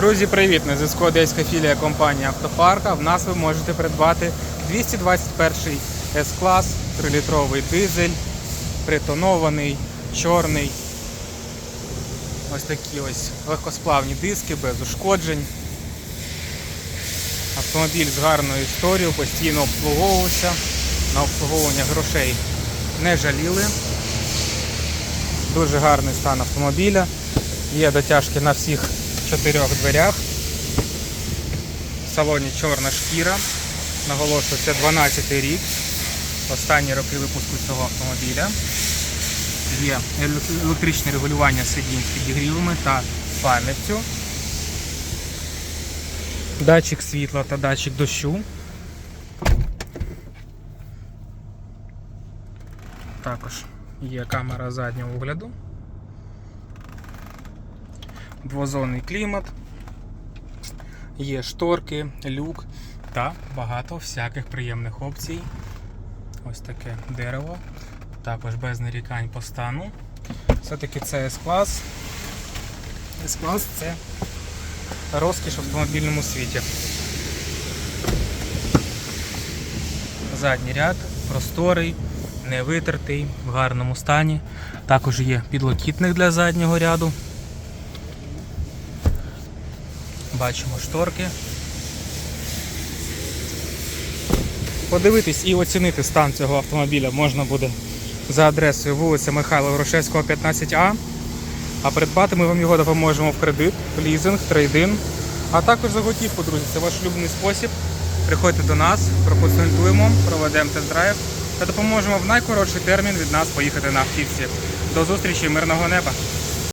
Друзі, привіт! На зв'язку одеська філія компанії Автопарка. В нас ви можете придбати 221 С-клас, 3-літровий дизель, притонований, чорний. Ось такі ось легкосплавні диски без ушкоджень. Автомобіль з гарною історією, постійно обслуговувався. На обслуговування грошей не жаліли. Дуже гарний стан автомобіля. Є дотяжки на всіх чотирьох дверях. В салоні чорна шкіра. Наголошую, це 12 рік. Останні роки випуску цього автомобіля. Є електричне регулювання сидінь з підігрівами та пам'яттю. Датчик світла та датчик дощу. Також є камера заднього огляду. Двозонний клімат, є шторки, люк та багато всяких приємних опцій. Ось таке дерево. Також без нарікань по стану. Все-таки це S-клас. S-клас це розкіш в автомобільному світі. Задній ряд просторий, не витертий, в гарному стані. Також є підлокітник для заднього ряду. Бачимо шторки. Подивитись і оцінити стан цього автомобіля можна буде за адресою вулиця Михайла Грушевського, 15А. А придбати ми вам його допоможемо в кредит, в лізинг, трейдин, а також за готівку, друзі. Це ваш улюблений спосіб. Приходьте до нас, проконсультуємо, проведемо тест-драйв та допоможемо в найкоротший термін від нас поїхати на автівці. До зустрічі, мирного неба!